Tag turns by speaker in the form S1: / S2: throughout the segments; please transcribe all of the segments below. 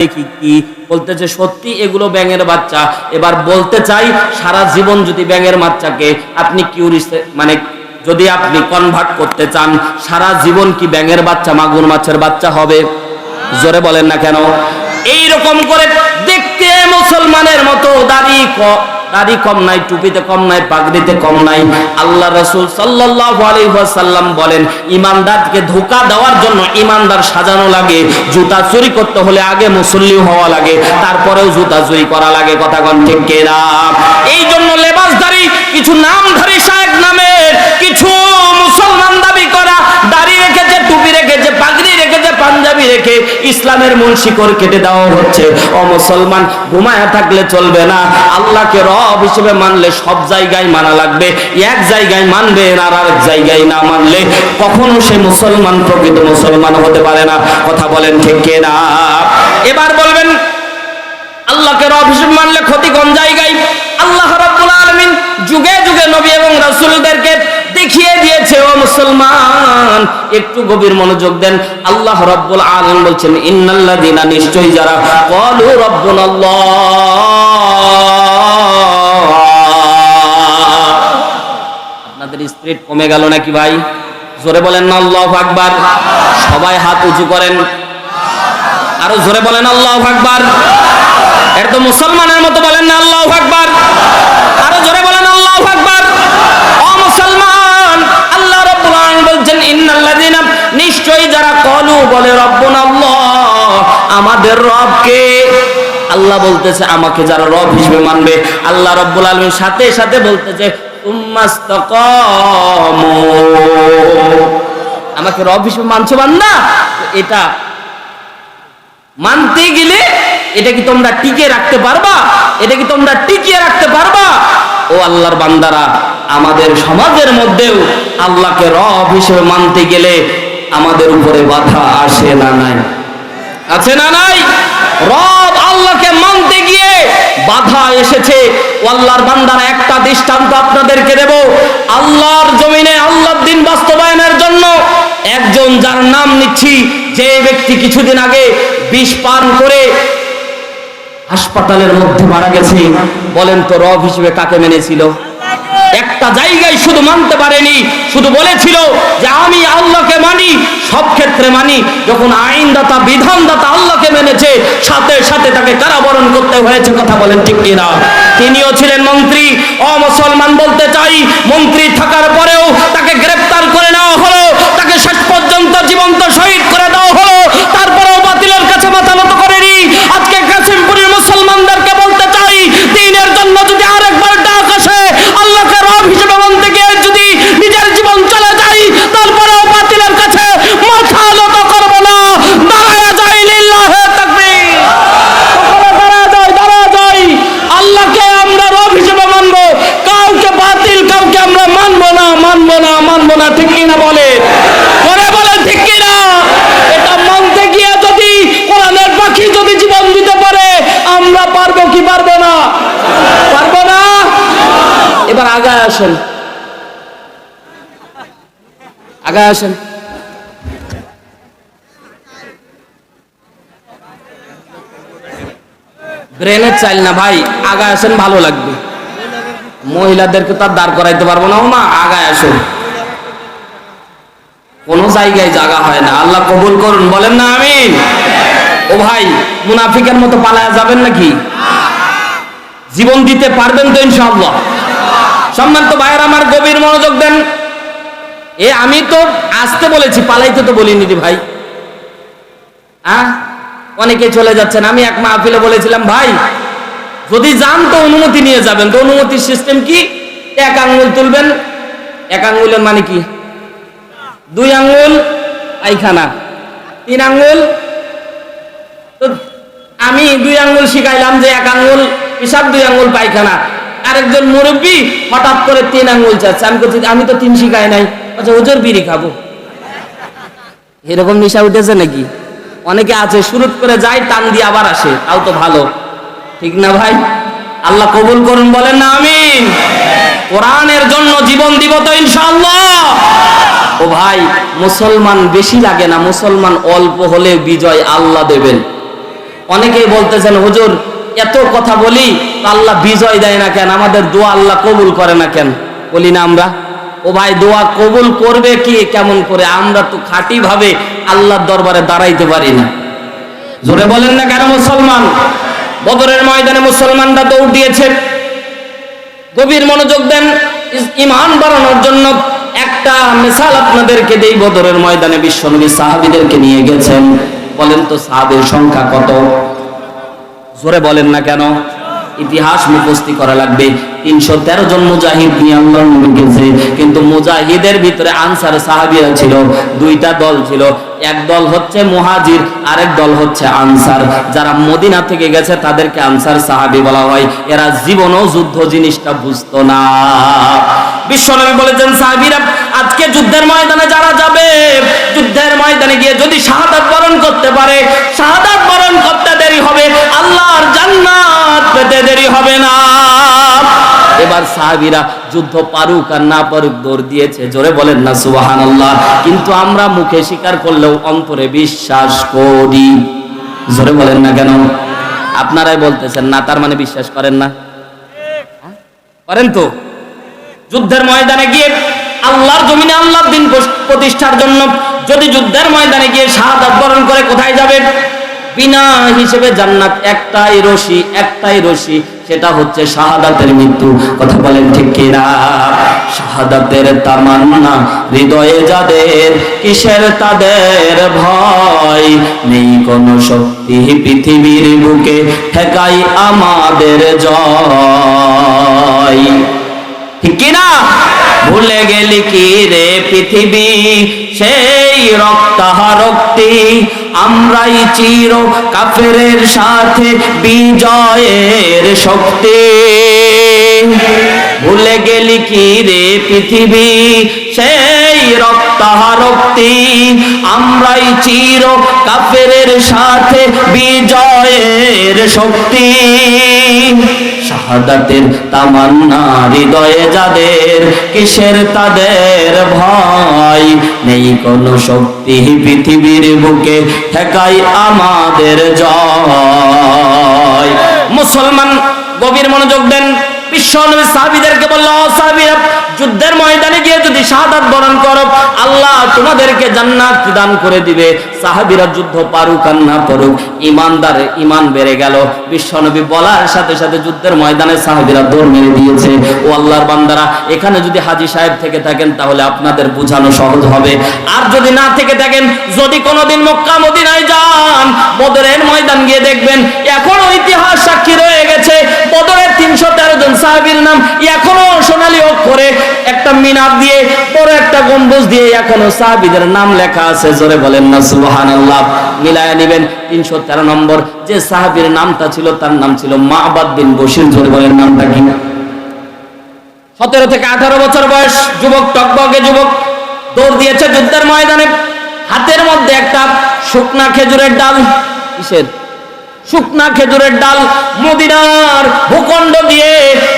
S1: দেখি কি বলতেছে সত্যি এগুলো ব্যাঙের বাচ্চা। এবার বলতে চাই, সারা জীবন যদি ব্যাঙের বাচ্চাকে আপনি মানে যদি আপনি কনভার্ট করতে চান, সারা জীবন কি ব্যাঙের বাচ্চা, মাগুর মাছের বাচ্চা হবে? জোরে বলেন না কেন? এই রকম করে দেখতে মুসলমানের মতো দাড়ি ক- দাড়ি কম নাই, টুপিতে কম নাই, পাগড়িতে কম নাই। আল্লাহ রসুল সাল্লাল্লাহু আলাইহি ওয়াসাল্লাম বলেন, ইমানদারকে ধোকা দেওয়ার জন্য ইমানদার সাজানো লাগে, জুতা চুরি করতে হলে আগে মুসল্লি হওয়া লাগে, তারপরেও জুতা চুরি করা লাগে, কথা কন ঠিক কেনা? এই জন্য লেবাসধারী কিছু নামধারী শায়েক নামের কিছু পাঞ্জাবি রেখে ইসলামের মূল শিকড় কেটে দেওয়া হচ্ছে। ও মুসলমান, ঘুমায়া থাকলে চলবে না। আল্লাহকে রব হিসেবে মানলে সব জায়গায় মানা লাগবে। এক জায়গায় মানবে আর আরেক জায়গায় না মানলে কখনো সে মুসলমান, প্রকৃত মুসলমান হতে পারে না। কথা বলেন ঠিক না এবার বলবেন, আল্লাহকে রব হিসেবে মানলে ক্ষতি কোন জায়গায়? আল্লাহ রাব্বুল আলামিন যুগে যুগে নবী এবং রাসূলদেরকে দেখিয়ে দিয়েছে, ও মুসলমান। একটু গভীর মনোযোগ দেন। আল্লাহ রাব্বুল আলামিন বলছেন, ইন্নাল্লাযীনা নিশ্চয়ই যারা ক্বালু রাব্বুনাল্লাহ আপনাদের স্পিরিট কমে গেল নাকি ভাই? জোরে বলেন না, আল্লাহু আকবার। সবাই হাত উঁচু করেন। আরও জোরে বলেন, আল্লাহু আকবার। এটা তো মুসলমানের মতো বলেন না, আল্লাহু আকবার। কলু বলে, রব্বুনা আমাদের রবকে? আল্লাহ বলতেছে, আমাকে যারা রব হিসেবে মানবে, আল্লাহ রব্বুল আলামিন সাথে সাথে বলতেছে আমাকে রব হিসেবে মানছো বান্দা এটা মানতে গেলে এটা কি তোমরা টিকে রাখতে পারবা? এটা কি তোমরা টিকিয়ে রাখতে পারবা? ও আল্লাহর বান্দারা, আমাদের সমাজের মধ্যেও আল্লাহকে রব হিসেবে মানতে গেলে আমাদের উপরে বাধা আসে না নাই। আছে না নাই? রব আল্লাহকে মানতে গিয়ে বাধা এসেছে। আল্লাহর বান্দারা একটা দৃষ্টান্ত আপনাদেরকে দেব। আল্লাহর জমিনে আল্লাহর দিন বাস্তবায়নের জন্য একজন যার নাম নিচ্ছি, যে ব্যক্তি কিছুদিন আগে বিষ পান করে হাসপাতালের মধ্যে মারা গেছে। বলেন তো রব হিসেবে কাকে মেনেছিল? একটা জায়গায় শুধু মানতে পারেনি, শুধু বলেছিল যে আমি আল্লাহকে মানি, সব ক্ষেত্রে মানি। যখন আইনদাতা, বিধানদাতা আল্লাহকে মেনেছে, সাথে সাথে তাকে কারাবরণ করতে হয়েছে, কথা বলেন ঠিক কিনা? তিনিও ছিলেন মন্ত্রী। অমুসলমান বলতে চাই, মন্ত্রী থাকার পরেও তাকে গ্রেফতার করে নেওয়া হলো। তাকে শেষ পর্যন্ত জীবন্ত শহীদ করে দেওয়া হলো তারপরেও বাতিলের কাছে মাথা নত করেনি আজকে কাসিমপুরের মুসলমানদেরকে বলতে চাই দিনের জন্য যদি আরেকবার ডাক আসে আল্লাহকে রব হিসেবে মানতে গিয়ে যদি নিজের জীবন চলে যাই তারপরেও বাতিলের কাছে মাথা নত করব না দাঁড়ায় যাই লিল্লাহে তাকবীর দাঁড়া যাই দাঁড়া যাই আল্লাহকে আমরা রব হিসেবে মানবো কাউকে বাতিল কাউকে আমরা মানবো না মানবো না মানবো না ঠিক কিনা বলে করে বলে ঠিক কিনা এটা মানতে গিয়ে যদি কোরআনের পাখি যদি জীবন দিতে পারে আমরা পারব কি পারব না পারব না এবার আগায় আসেন। আগায় আসেন। ব্রেনের চাইল না ভাই, আগায় আসেন, ভালো লাগবে। মহিলাদেরকে তো আর দাঁড় করাইতে পারব না মা আগায় আসুন। কোনো জায়গায় জায়গা হয় না। আল্লাহ কবুল করুন, বলেন না আমিন। ও ভাই, মুনাফিকের মতো পালায়া যাবেন নাকি? জীবন দিতে পারবেন তো ইনশাআল্লাহ। সম্মানিত ভাইয়ের আমার গভীর মনোযোগ দেন। এ আমি তো আসতে বলেছি, পালাইতে তো বলিনি রে ভাই। অনেকে চলে যাচ্ছেন। আমি এক মাহফিলে বলেছিলাম, ভাই, যদি যান তো অনুমতি নিয়ে যাবেন। তো অনুমতির সিস্টেম কি? এক আঙ্গুল তুলবেন। এক আঙ্গুলের মানে কি? দুই আঙ্গুল, পায়খানা। তিন আঙ্গুল। আমি দুই আঙ্গুল শিখাইলাম যে এক আঙ্গুল হিসাব দুই আঙ্গুল, পায়খানা। আরেকজন মুরব্বী হঠাৎ করে তিন আঙ্গুল চাচ্ছে। আমি বলছি আমি তো তিন শিখাই নাই। আচ্ছা ওজোর বিড়ি খাব। এরকম নেশা উঠেছে নাকি? অনেকে আছে শুরুত করে যায়, টান দিয়ে আবার আসে। তাও তো ভালো। ঠিক না ভাই? আল্লাহ কবুল করুন, বলেন না, আমিন। কোরআনের জন্য জীবন দিব তো ইনশাআল্লাহ। ও ভাই, মুসলমান বেশি লাগে না, মুসলমান অল্প হলে বিজয় আল্লাহ দেবেন। অনেকেই বলতেছেন, হুজুর, এত কথা বলি আল্লাহ বিজয় দেয় না কেন? আমাদের দোয়া আল্লাহ কবুল করে না কেন? বলি না আমরা। ও ভাই, দোয়া কবুল করবে কি? কেমন করে? আমরা তো খাঁটি ভাবে আল্লাহর দরবারে দাঁড়াইতে পারি না। জোরে বলেন না কেন মুসলমান? বদরের ময়দানে মুসলমানরা দৌড় দিয়েছে। গভীর মনোযোগ দেন। ইমান বাড়ানোর জন্য একটা মিসাল আপনাদেরকে দেই। বদরের ময়দানে বিশ্বনবী সাহাবীদেরকে নিয়ে গেছেন। বলেন তো সাহাবীর সংখ্যা কত? জোরে বলেন না কেন? ইতিহাস মুখস্তি করা লাগবে। তিনশো তেরো জন মুজাহিদ নিয়ে আল্লাহ গেছে। কিন্তু মুজাহিদের ভিতরে আনসার সাহাবিরা ছিল, দুইটা দল ছিল। এক দল হচ্ছে মুহাজির, আরেক দল হচ্ছে আনসার। যারা মদিনা থেকে গেছে, তাদেরকে আনসার সাহাবি বলা হয়। এরা জীবনও যুদ্ধ জিনিসটা বুঝতো না। বিশ্বনবী বলেছেন, সাহাবিরা, আজকে যুদ্ধের ময়দানে যারা যাবে, যুদ্ধের ময়দানে গিয়ে যদি শাহাদাত বরণ করতে পারে এবার সাহাবীরা যুদ্ধ পারুক আর না পারুক দৌড় দিয়েছে। জোরে বলেন না, সুবহানাল্লাহ। কিন্তু আমরা মুখে স্বীকার করলেও অন্তরে বিশ্বাস করি। জোরে বলেন না কেন? আপনারাই বলতেছেন, না, তার মানে বিশ্বাস করেন না? করেন তো। যুদ্ধের ময়দানে গিয়ে আল্লাহর জমিনে আল্লাহর দিন প্রতিষ্ঠার জন্য যদি যুদ্ধের ময়দানে গিয়ে শাহাদাত বরণ করে কোথায় যাবে বিনা হিসেবে জান্নাত একটাই রশি একটাই রশি, সেটা হচ্ছে শাহাদাতের মৃত্যু। কথা বলেন ঠিক কিনা? শাহাদাতের তামান্না, হৃদয়ে যাদের, কিসের তাদের ভয়? নেই কোনো শক্তি পৃথিবীর বুকে, ঠেকাই আমাদের জয়। ঠিক কিনা? ভুলে গেলি কি রে পৃথিবী? সেই রক্তাহারক্তি আমরাই চির কাফেরের সাথে বিজয়ের শক্তি। ভুলে গেলি কি রে পৃথিবী? সেই রক্তাহারক্তি আমরাই চির কাফেরের সাথে বিজয়ের শক্তি। শাহাদাতের তামান্না হৃদয়ে যাদের, কিসের তাদের ভয়? নেই কোনো শক্তি পৃথিবীর বুকে, ঠেকাই আমাদের জয়। মুসলমান গভীর মনোযোগ দেন। বিশ্ব সাহাবীদেরকে বলল, "ও সাহাবীরা যুদ্ধের ময়দানে গিয়ে যদি শাহাদাত বরণ করো, আল্লাহ তোমাদেরকে জান্নাত দান করে দিবে। সাহাবীরা যুদ্ধ পারুক আর না পারুক ইমানদার ইমান বেড়ে গেল। বিশ্বনবী বলার সাথে সাথে যুদ্ধের ময়দানে সাহাবীরা দৌড় মেরে দিয়েছে। ও আল্লাহর বান্দারা, এখানে যদি হাজী সাহেব থেকে থাকেন, তাহলে আপনাদের বোঝানো সহজ হবে। আর যদি না থেকে থাকেন, যদি কোনোদিন মক্কা মদিনায় যান, বদরের ময়দান গিয়ে দেখবেন, এখনও ইতিহাস সাক্ষী রয়ে গেছে। বদরের তিনশো তেরো জন সাহাবীর নাম এখনও সোনালী অক্ষরে মিনার দিয়ে, বড় একটা গম্বুজ দিয়ে এখনও সাহাবীদের নাম লেখা আছে। জোরে বলেন না, সুবহানাল্লাহ। মিলায় নেবেন তিনশো তেরো নম্বর। যে সাহাবীর নামটা ছিল, তার নাম ছিল মাহবাদ বিন বশির। জোরে বলেন নামটা কি? সতেরো থেকে আঠারো বছর বয়স, যুবক টকবকে যুবক, দৌড় দিয়েছে যুদ্ধের ময়দানে। হাতের মধ্যে একটা শুকনা খেজুরের ডাল। কিসের? শুকনা খেজুরের ডাল মদিনার ভূখণ্ড দিয়ে,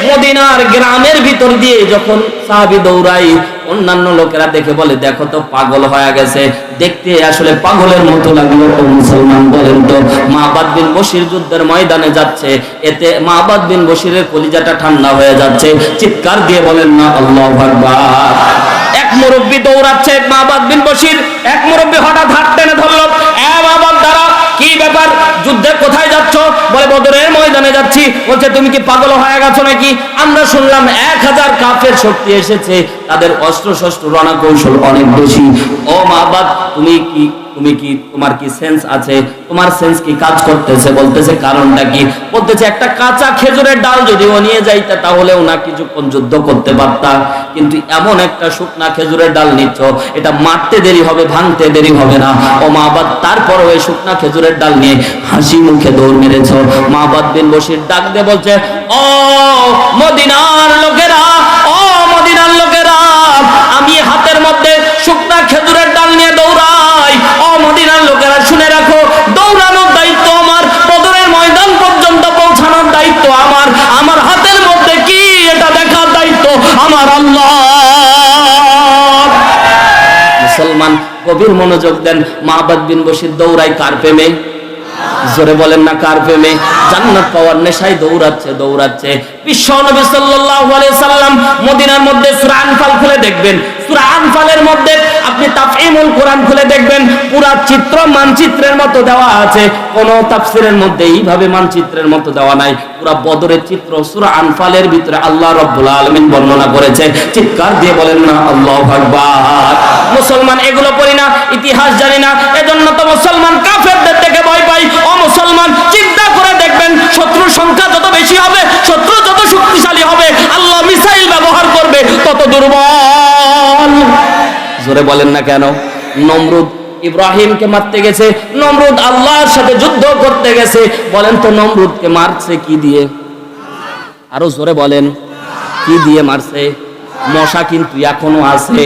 S1: মদিনার গ্রামের ভিতর দিয়ে যখন সাহাবি দৌড়াই অন্যান্য লোকেরা দেখে বলে, দেখো তো, পাগল হয়ে গেছে। দেখতে আসলে পাগলের মতো লাগল মুসলমান, বলেন তো। মাহবাদ বিন বশির যুদ্ধের ময়দানে যাচ্ছে। এতে মাহবাদ বিন বশিরের কলিজাটা ঠান্ডা হয়ে যাচ্ছে। চিৎকার দিয়ে বলেন, না, আল্লাহ আকবার। এক মুরব্বী দৌড়াচ্ছে মাহবাদ বিন বশির। এক মুরব্বী হঠাৎ হাত টেনে ধরলো। এ মাহবাদ কি ব্যাপার? যুদ্ধে কোথায় যাচ্ছ? বলে বদরের ময়দানে যাচ্ছি। বলছে, তুমি কি পাগল হয়ে গেছো নাকি? আমরা শুনলাম এক হাজার কাপের শক্তি এসেছে। তাদের অস্ত্র শস্ত্র রণা কৌশল অনেক বেশি। ও মা বাপ, তুমি কি তুমি কি, তোমার কি সেন্স আছে? তোমার সেন্স কি কাজ করতেছে? বলতেছে কারণটা কি? বলতেছে একটা কাঁচা খেজুরের ডাল যদি ও নিয়ে যাইতে তাহলেও না কিছুক্ষণ যুদ্ধ করতে পারতাম কিন্তু এমন একটা শুকনা খেজুরের ডাল নিচ্ছ, এটা মারতে দেরি হবে, ভাঙতে দেরি হবে না। ও মা বাদ তারপর ওই শুকনা খেজুরের ডাল নিয়ে হাসি মুখে দৌড় মেরেছ। মা বাদ বিন বসির ডাক দিয়ে বলছে, ও মদিনার গভীর মনোযোগ দেন মাহবাদ বিন বসির দৌড়ায় কার প্রেমে? জোরে বলেন না কার প্রেমে? জান্নাত পাওয়ার নেশায় দৌড়াচ্ছে দৌড়াচ্ছে। বিশ্ব নবী সাল্লাল্লাহু আলাইহি সাল্লাম মদিনার মধ্যে সূরা আনফাল খুলে দেখবেন। সূরা আনফালের মধ্যে আপনি তাফহিমুল কোরআন খুলে দেখবেন, পুরা চিত্র মানচিত্রের মতো দেওয়া আছে। কোন তাফসিরের মধ্যে এইভাবে মানচিত্রের মতো দেওয়া নাই। পুরা বদরের চিত্র, সূরা আনফালের ভিতরে আল্লাহ রাব্বুল আলামিন বর্ণনা করেছে। চিৎকার দিয়ে বলেন, না, আল্লাহু আকবার। মুসলমান এগুলো পড়ি না, ইতিহাস জানি না। এজন্য তো মুসলমান কাফেরদের থেকে ভয় পাই। ও মুসলমান, চিন্তা করে দেখবেন, শত্রুর সংখ্যা যত বেশি হবে, শত্রু যত শক্তিশালী হবে, আল্লাহ মিসাইল ব্যবহার করবে তত দুর্বল। জোরে বলেন না কেন? নমরুদ ইব্রাহিমকে মারতে গেছে, নমরুদ আল্লাহর সাথে যুদ্ধ করতে গেছে। বলেন তো নমরুদকে মারছে কি দিয়ে? আরও জোরে বলেন, কি দিয়ে মারছে? মশা কিন্তু এখনও আছে।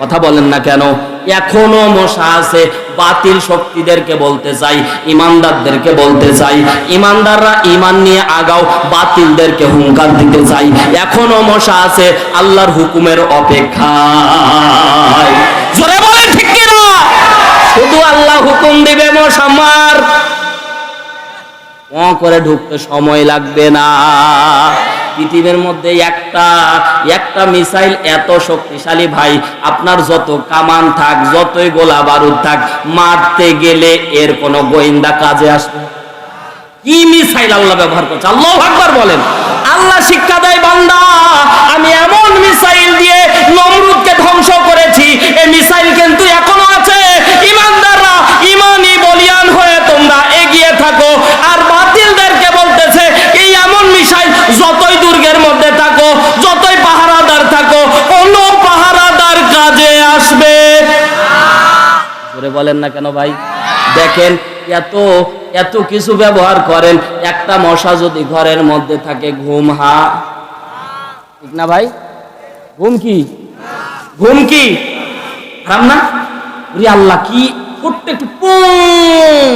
S1: কথা বলেন না কেন? এখনও মশা আছে, বাতিল শক্তিদেরকে বলতে চাই, ইমানদারদেরকে বলতে চাই। ইমানদাররা ইমান নিয়ে আগাও, বাতিলদেরকে হুঙ্কার দিতে চাই। এখনও মশা আছে, আল্লাহর হুকুমের অপেক্ষায়। জোরে ঠিক কিনা? শুধু আল্লাহ হুকুম দিবে মশা মার। করে ঢুকতে সময় লাগবে না। পৃথিবীর মধ্যে একটা একটা মিসাইল এত শক্তিশালী ভাই, আপনার যত কামান থাক, যতই গোলা বারুদ থাক, মারতে গেলে এর কোনো গোয়েন্দা কাজে আসবে কি মিসাইল আল্লাহ ব্যবহার করছে? আল্লাহ আকবার বলেন। আল্লাহ শিক্ষা দেয়, বান্দা, আমি এমন মিসাইল দিয়ে নমরুদকে ধ্বংস করেছি এই মিসাইল কিন্তু এখনও আছে। ইমানি বলিয়ান হয়ে তোমরা এগিয়ে থাকো আর বাতিলদেরকে বলতেছে এই এমন মিসাইল যতই দুর্গের মধ্যে থাকো যতই পাহারাদার থাকো কোন পাহারাদার কাজে আসবে জোরে বলেন না কেন ভাই? দেখেন এত এত কিছু ব্যবহার করেন একটা মশা যদি ঘরের মধ্যে থাকে ঘুম হা। ঠিক না ভাই? ঘুম কি? ঘুম কি? হারাম না? আল্লাহ কি ছোট্ট একটু পুঁ,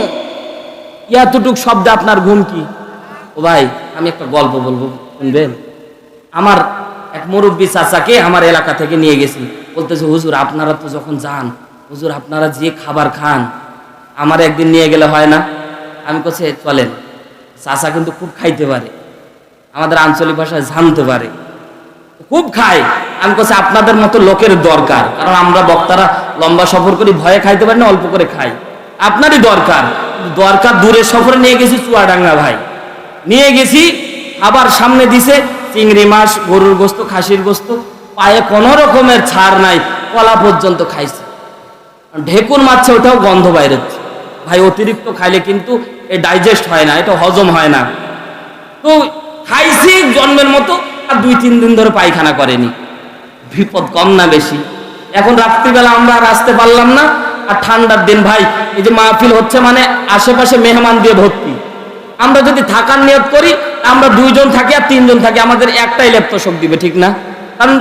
S1: এতটুক শব্দ আপনার ঘুম কি? ও ভাই আমি একটা গল্প বলব শুনবেন? আমার এক মুরব্বী চাচাকে আমার এলাকা থেকে নিয়ে গেছি। বলতেছে হুজুর আপনারা তো যখন যান হুজুর, আপনারা যে খাবার খান, আমার একদিন নিয়ে গেলে হয় না? আমি কোছে চলেন। চাচা কিন্তু খুব খাইতে পারে। আমাদের আঞ্চলিক ভাষায় জানতে পারে। খুব খায়। আমি কোছে আপনাদের মতো লোকের দরকার। কারণ আমরা বক্তারা লম্বা সফর করি, ভয়ে খাইতে পারি না, অল্প করে খাই। আপনারই দরকার। দরকার দূরে সফরে নিয়ে গেছি, চুয়াডাঙ্গা ভাই। নিয়ে গেছি আবার সামনে দিছে, চিংড়ি মাছ, গরুর গোস্ত, খাসির গোস্ত, পায়ে কোনো রকমের ছাড় নাই, কলা পর্যন্ত খাইছে। ঢেকুর মারছে, ওটাও গন্ধ বাইরেছে ভাই, অতিরিক্ত খাইলে কিন্তু এ ডাইজেস্ট হয় না, এটা হজম হয় না। তো খাইছি, জন্মের মতো, আর দুই, তিন দিন ধরে পায়খানা করেনি। বিপদ কম না বেশি। এখন রাত্রিবেলা আমরা আসতে পারলাম না, আর ঠান্ডার দিন ভাই, এই যে মাহফিল হচ্ছে মানে আশেপাশে মেহমান দিয়ে ভর্তি। আমরা যদি থাকার নিয়ত করি, আমরা দুইজন থাকি আর তিনজন থাকি, আমাদের একটাই ল্যাপটপ দিবে, ঠিক না? কারণ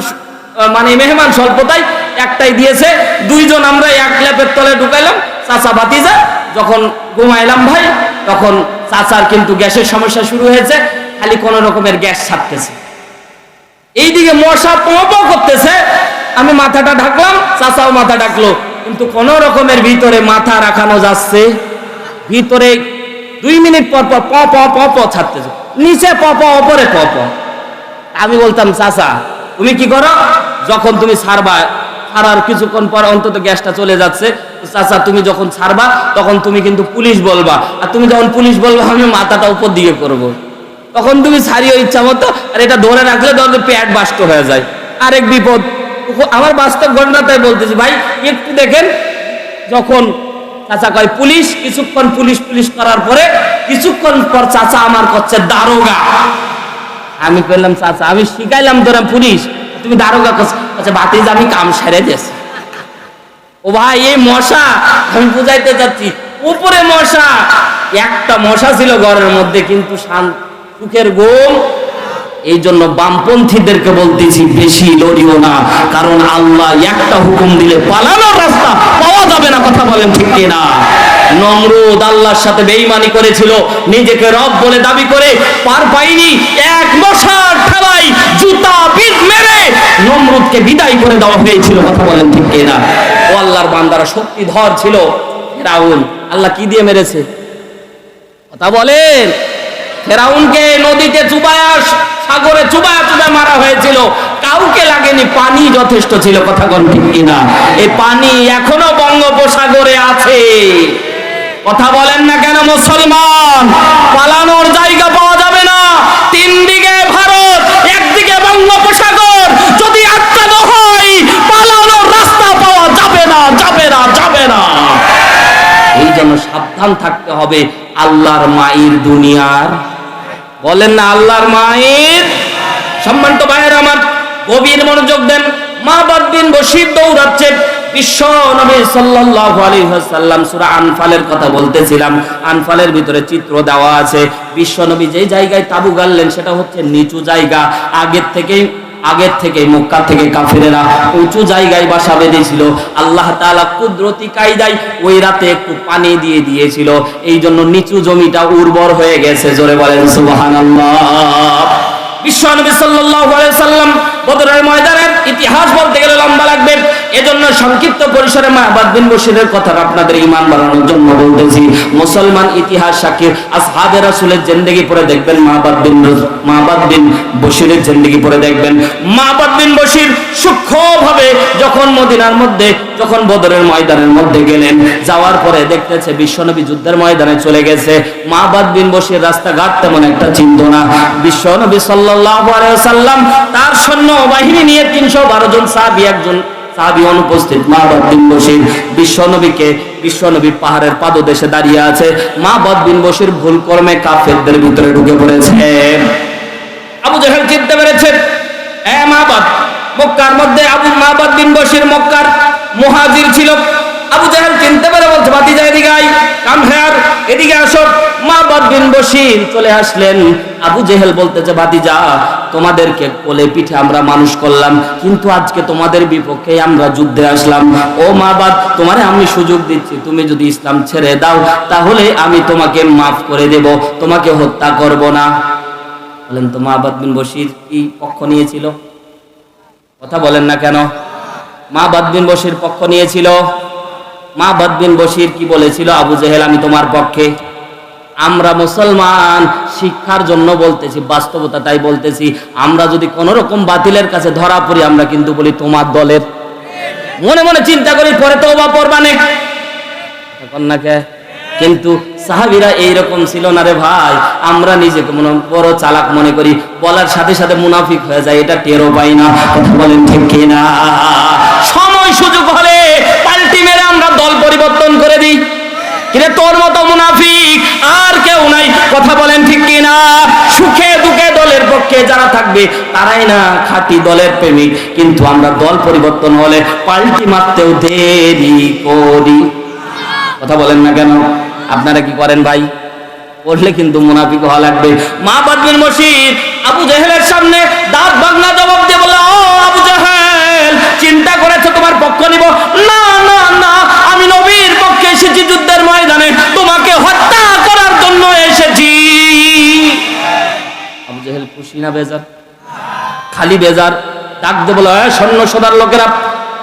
S1: মানে মেহমান স্বল্পতাই একটাই দিয়েছে, দুইজন আমরা এক ল্যাপের তলে ঢুকাইলাম, চাচা ভাতিজা যখন ঘুমাইলাম ভাই, তখন চাচার কিন্তু গ্যাসের সমস্যা শুরু হয়েছে, খালি কোন রকমের গ্যাস ছাড়তেছে। এইদিকে মশা পপ করতেছে, আমি মাথাটা ঢাকলাম, চাচাও মাথা ঢাকলো, কিন্তু কোন রকমের ভিতরে মাথা রাখানো যাচ্ছে, ভিতরে দুই মিনিট পর পর প প প প ছাড়তেছে, নিচে প প, ওপরে প প। আমি বলতাম, চাচা, তুমি কি করো? যখন তুমি ছাড়বা ছাড়ার কিছুক্ষণ পর অন্তত গ্যাসটা চলে যাচ্ছে। চাচা, তুমি যখন ছাড়বা, তখন তুমি কিন্তু পুলিশ বলবা। আর তুমি যখন পুলিশ বলবা, আমি মাথাটা উপর দিকে করব। তখন তুমি ছাড়িও ইচ্ছা মতো, আর এটা ধরে রাখলে তখন পেট বাষ্ট হয়ে যায়। আরেক বিপদ। আমার বাস্তব ঘটনা তাই বলতেছি, ভাই, একটু দেখেন, যখন চাচা কয় পুলিশ, কিছুক্ষণ পুলিশ পুলিশ করার পরে কিছুক্ষণ পর চাচা আমার করছে দারোগা। আমি বললাম চাচা, আমি শিখাইলাম তোরা পুলিশ। তুমি দারোগা করছ। আচ্ছা বাতিজ আমি কাম সেরে দিয়েছি। ও ভাই, এই মশা, আমি বুঝাইতে চাচ্ছি, উপরে মশা, একটা মশা ছিল ঘরের মধ্যে, কিন্তু শান, সুখের ঘুম। এই জন্য বামপন্থীদেরকে বলতেছি, বেশি লড়িও না, কারণ আল্লাহ একটা হুকুম দিলে পালানোর রাস্তা পাওয়া যাবে না, কথা বলেন ঠিক কিনা? নমরুদ আল্লাহর সাথে বেঈমানি করেছিল, নিজেকে রব বলে দাবি করে পার পাইনি। এক মশার ঠেলাই জুতা পিঠ মেরে নমরুদকে বিদায় করে দেওয়া হয়েছিল, কথা বলেন ঠিক কিনা? ও আল্লাহর বান্দারা শক্তিধর ছিল। ফেরাউন, আল্লাহ কি দিয়ে মেরেছে? কথা বলেন। ফেরাউনকে নদীতে চুবায়া, সাগরে চুবায়া চুবায়া মারা হয়েছিল। কাউকে লাগেনি, পানি যথেষ্ট ছিল, কথা ঠিক কিনা? এই পানি এখনও বঙ্গোপসাগরে আছে। কথা বলেন না কেন মুসলমান? পালানোর জায়গা পাওয়া যাবে না। তিন দিকে ভারত, একদিকে বঙ্গোপসাগর। যদি আটকানো হয়, পালানোর রাস্তা পাওয়া যাবে না যাবে না যাবে না। এই জন্য সাবধান থাকতে হবে আল্লাহর মায়ের দুনিয়ার। বলেন না আল্লাহর মায়ের? সম্মানিত ভাইয়ের আমার গভীর মনোযোগ দেন। মা বাদ দিন বসির দৌড়াচ্ছে নিচু উঁচু জায়গায় বাসা বেঁধেছিল। আল্লাহ কায়দায় ওই রাতে একটু পানি দিয়ে দিয়েছিল। এই জন্য নিচু জমিটা উর্বর হয়ে গেছে। জোরে বলেন, সুবহানাল্লাহ। বিশ্বনবী সাল্লাল্লাহু সাল্লাম বদরের ময়দানের ইতিহাস বলতে গেলে লম্বা লাগবে। এজন্য সংক্ষিপ্ত পরিসরে মাহবাদ বিন বশিরের কথা আপনাদের ঈমান বাড়ানোর জন্য বলতেছি, মুসলমান ইতিহাস সাক্ষী আসহাবে রাসূলের জিন্দেগি পড়ে দেখবেন মাহবাদ বিন মাহবাদ বিন বশিরের জিন্দেগি পড়ে দেখবেন। মাহবাদ বিন বশির সূক্ষ্মভাবে যখন মদিনার মধ্যে, যখন বদরের ময়দানের মধ্যে গেলেন, যাওয়ার পরে দেখতেছে বিশ্বনবী যুদ্ধের ময়দানে চলে গেছে। মাহবাদ বিন বশির রাস্তাঘাট তেমন একটা চিন্ত না। বিশ্বনবী সাল্লাল্লাহু আলাইহি ওয়াসাল্লাম তার সৈন্য বাহিনী নিয়ে 312 জন সাহাবী, একজন সাহাবী অনুপস্থিত মা বিন বশির বিশ্বনবীকে বিশ্বনবী পাহাড়ের পাদদেশে দাঁড়িয়ে আছে। মা বিন বশির ভুল কর্মে কাফেরদের ভিতরে ঢুকে পড়েছে। আবু জাহেল চিনতে পেরেছে? এ মাবাদ মক্কার মধ্যে আবু মাবাদ বিন বশির মক্কার মুহাজির ছিল। আবু জাহেল চিনতে পেরে বলছে, ভাতিজা, এদিকে আই কাম হেয়ার, এদিকে আসো। মাবাদ বিন বশির চলে আসলেন। আবু জেহেল বলতেছে, ভাতিজা, তোমাদেরকে কোলে পিঠে আমরা মানুষ করলাম, কিন্তু আজকে তোমাদের বিপক্ষে আমরা যুদ্ধে আসলাম। ও মা বাদ তোমারে আমি সুযোগ দিচ্ছি, তুমি যদি ইসলাম ছেড়ে দাও, তাহলে আমি তোমাকে মাফ করে দেব, তোমাকে হত্যা করব না। বলেন তো, মা বিন বশির কি পক্ষ নিয়েছিল? কথা বলেন না কেন? মা বিন বশির পক্ষ নিয়েছিল? মা বিন বশির কি বলেছিল? আবু জেহেল, আমি তোমার পক্ষে। আমরা মুসলমান, শিক্ষার জন্য বলতেছি, বাস্তবতা তাই বলতেছি, আমরা যদি কোন রকম বাতিলের কাছে ধরা পড়ি, আমরা কিন্তু বলি তোমার দলের। মনে মনে চিন্তা করি, পরে তো বা পড়বানে কন্যাকে কিন্তু সাহাবিরা এইরকম ছিল না রে ভাই। আমরা নিজেকে মনে বড় চালাক মনে করি, বলার সাথে সাথে মুনাফিক হয়ে যায়, এটা টেরো পাই না। বলেন ঠিক কিনা? সময় সুযোগ হলে পাল্টি মেরে আমরা দল পরিবর্তন করে দিই। কিরে তোর মতো মুনাফিক? আর কেউ নাই। কথা বলেন ঠিক কিনা? সুখে দুঃখে দলের পক্ষে যারা থাকবে, তারাই না খাঁটি দলের প্রেমিক। কিন্তু আমরা দল পরিবর্তন হলে পাল্টি মারতেও দেরি করি। কথা বলেন না কেন? আপনারা কি করেন ভাই? করলে কিন্তু মুনাফিক হওয়া লাগবে। মা বাদবিন মসিদ আবু জাহেলের সামনে দাঁত বাংলা জবাব দিয়ে বলে ও আবু জাহেল, চিন্তা করেছে তোমার পক্ষ নিব? না না খুশি না বেজার? খালি বেজার। ডাক বলো "এ, সৈন্য সদার লোকেরা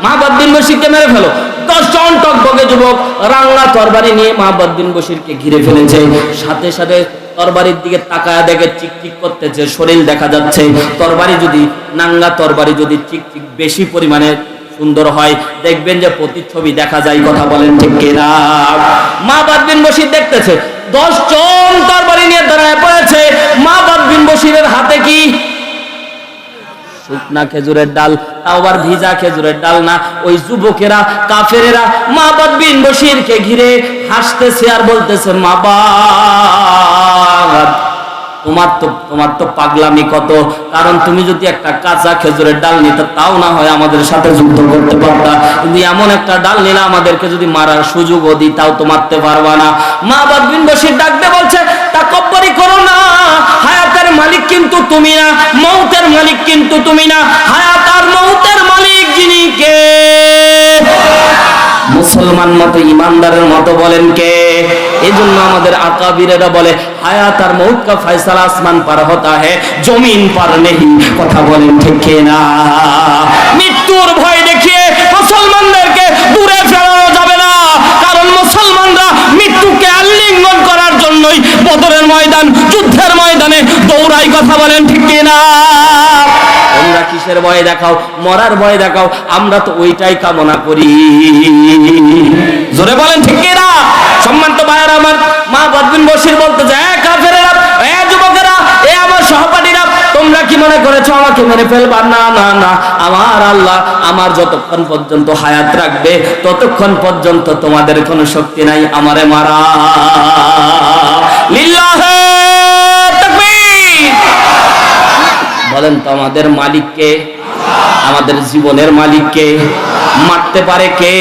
S1: মাহবাদ্দিন বসিরকে মেরে ফেলো। দশজন টকবগে যুবক রাঙ্গা তরবারি নিয়ে মাহবাদ্দিন বসিরকে ঘিরে ফেলেছে। সাথে সাথে তরবারির দিকে তাকায় দেখে চিকচিক করতেছে শরীর দেখা যাচ্ছে। তরবারি যদি নাঙ্গা তরবারি যদি চিকচিক বেশি পরিমাণে সুন্দর হয় দেখবেন যে প্রতিচ্ছবি দেখা যায় কথা বলেন ঠিক কিনা? মা বাদবিন বসির দেখতেছে দশ জন তার বাড়ি নিয়ে দাঁড়ায় পড়েছে। মা বাদবিন বসিরের হাতে কি? শুকনা খেজুরের ডাল, তাও আবার ভিজা খেজুরের ডাল না। ওই যুবকেরা, কাফেরেরা মা বিন বসিরকে ঘিরে হাসতেছে আর বলতেছে, মা বাদ তোমার তো তোমার তো পাগলামি কত? কারণ তুমি যদি একটা কাঁচা খেজুরের ডাল নিতে তাও না হয় আমাদের সাথে যুদ্ধ করতে পারতা। কিন্তু এমন একটা ডাল নিলে আমাদেরকে যদি মারার সুযোগও দিই তাও তো মারতে পারবা না। মা বিন বশির ডাকতে বলছে, তা কব্বরি করো না। হায়াতের মালিক কিন্তু তুমি না মৌতের মালিক কিন্তু তুমি না। হায়াত আর মৌতের মালিক যিনি কে? মুসলমান মতো ইমানদারের মতো বলেন কে? এই জন্য আমাদের আকাবিরেরা বলে, হায়াত আর মৌত কা ফয়সালা আসমান পার হতা হে, জমিন পার নেই কথা বলেন ঠিক না মৃত্যুর ভয় দেখিয়ে মুসলমানদেরকে দূরে ফেরানো যাবে না। কারণ মুসলমানরা মৃত্যুকে আলিঙ্গন করার জন্যই বদরের ময়দান, যুদ্ধের ময়দানে দৌড়াই কথা বলেন ঠিক কিনা? তোমরা কিসের ভয় দেখাও? মরার ভয় দেখাও? আমরা তো ওইটাই কামনা করি। জোরে বলেন, ঠিক কিনা সম্মানিত ভাইয়ের আমার মা বদবিন বসির বলতে যায় কাফেরেরা, এ যুবকেরা, এ আমার সহপাঠীরা, তোমরা কি মনে করেছ আমাকে মেরে ফেলবা না না না। আমার আল্লাহ আমার যতক্ষণ পর্যন্ত হায়াত রাখবে, ততক্ষণ পর্যন্ত তোমাদের কোনো শক্তি নাই আমারে মারা। লিল্লাহে তাকবীর বলেন তো আমাদের মালিককে আমাদের জীবনের মালিককে মারতে পারে কে?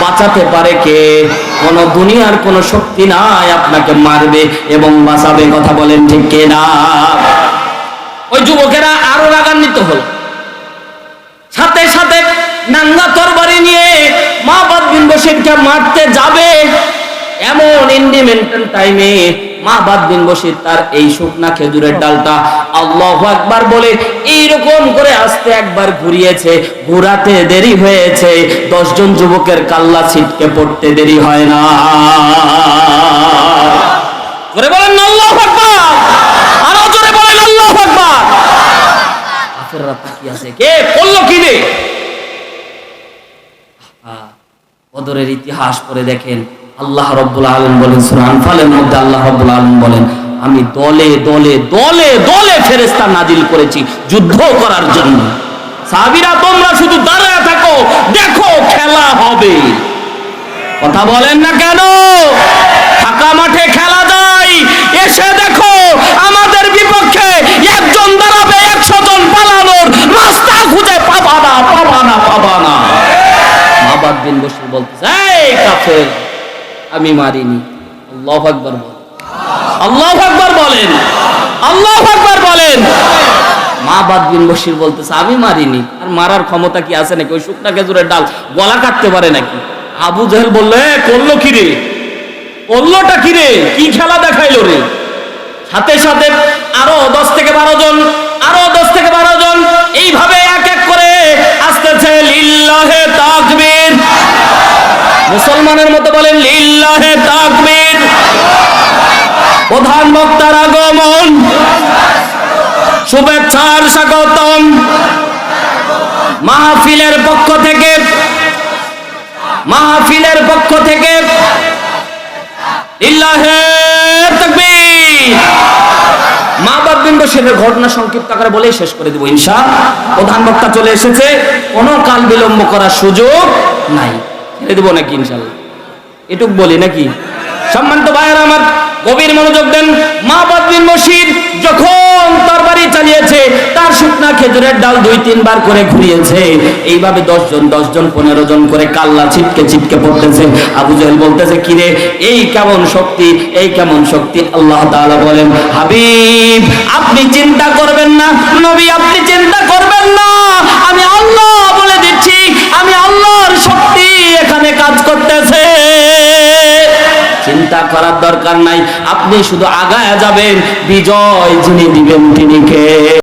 S1: বাঁচাতে পারে কে? কোন দুনিয়ার কোন শক্তি নাই আপনাকে মারবে এবং বাঁচাবে, কথা বলেন ঠিক কে না ওই যুবকেরা আরও রাগান্বিত হল। সাথে সাথে নাঙ্গা তরবারি নিয়ে মা বাদবিন বসিরকে মারতে যাবে। এমন ইন্ডিমেন্টাল টাইমে মা বাদবিন বসির তার এই শুকনা খেজুরের ডালটা আল্লাহ একবার বলে, এইরকম করে আস্তে একবার ঘুরিয়েছে, ঘুরাতে দেরি হয়েছে, দশজন যুবকের কাল্লা ছিটকে পড়তে দেরি হয় না। ইতিহাস পড়ে দেখেন আল্লাহ রব্বুল আলম বলেন, সূরা মধ্যে আল্লাহ রব্বুল আলম বলেন, আমি দলে দলে দলে দলে ফেরেস্তা নাজিল করেছি যুদ্ধ করার জন্য। সাহাবীরা, তোমরা শুধু দাঁড়ায় থাকো, দেখো খেলা হবে। কথা বলেন না কেন? ফাঁকা মাঠে খেলা যায়, এসে দেখো আমাদের বিপক্ষে একজন দাঁড়াবে একশো জন পালানোর রাস্তা খুঁজে পাবা না পাবা না পাবা না। মাবাদ বিন বসির বলতেছে, এই কাফের। আমি মারিনি। আল্লাহ আকবার বল আল্লাহ আকবার বলেন। আল্লাহ আকবার বলেন। মা বাদ বিন বসির বলতেছে, আমি মারিনি। আর মারার ক্ষমতা কি আছে নাকি? ওই শুকনা খেজুরের ডাল গলা কাটতে পারে নাকি? আবু জাহেল বললে করল কি রে? করলোটা কি রে? কি খেলা দেখাইলো রে? সাথে সাথে আরও দশ থেকে বারো জন, আরও দশ থেকে বারো জন এইভাবে এক এক করে আসতেছে, লিল্লাহে তাকবীর। মুসলমানের মতো বলেন, লিল্লাহে তাকবীর। প্রধান বক্তার আগমন। শুভেচ্ছার স্বাগতম। মাহফিলের পক্ষ থেকে, মাহফিলের পক্ষ থেকে ইল্লাহে তাকবীর। বসিরের ঘটনা সংক্ষিপ্ত আকারে বলেই শেষ করে দিব ইনশা প্রধান বক্তা চলে এসেছে, কোনো কাল বিলম্ব করার সুযোগ নাই। ছেড়ে দেবো নাকি ইনশাল্লাহ? এটুক বলি নাকি? সম্মানিত ভাইয়ের আমার গভীর মনোযোগ দেন। মা বাদবিন মসজিদ যখন তরবারি চালিয়েছে, তার শুকনা খেজুরের ডাল দুই, তিনবার করে ঘুরিয়েছে। এইভাবে দশ জন দশ জন পনেরো জন করে কাল্লা ছিটকে ছিটকে পড়তেছে। আবু জাহেল বলতেছে, কিরে, এই কেমন শক্তি, এই কেমন শক্তি? আল্লাহ তাআলা বলেন, হাবিব, আপনি চিন্তা করবেন না। নবী, আপনি চিন্তা করবেন না। আমি আল্লাহ বলে দিচ্ছি, আমি আল্লাহর শক্তি এখানে কাজ করতেছে। চিন্তা করার দরকার নাই, আপনি শুধু আগায় যাবেন, বিজয় যিনি দিবেন তিনি কে?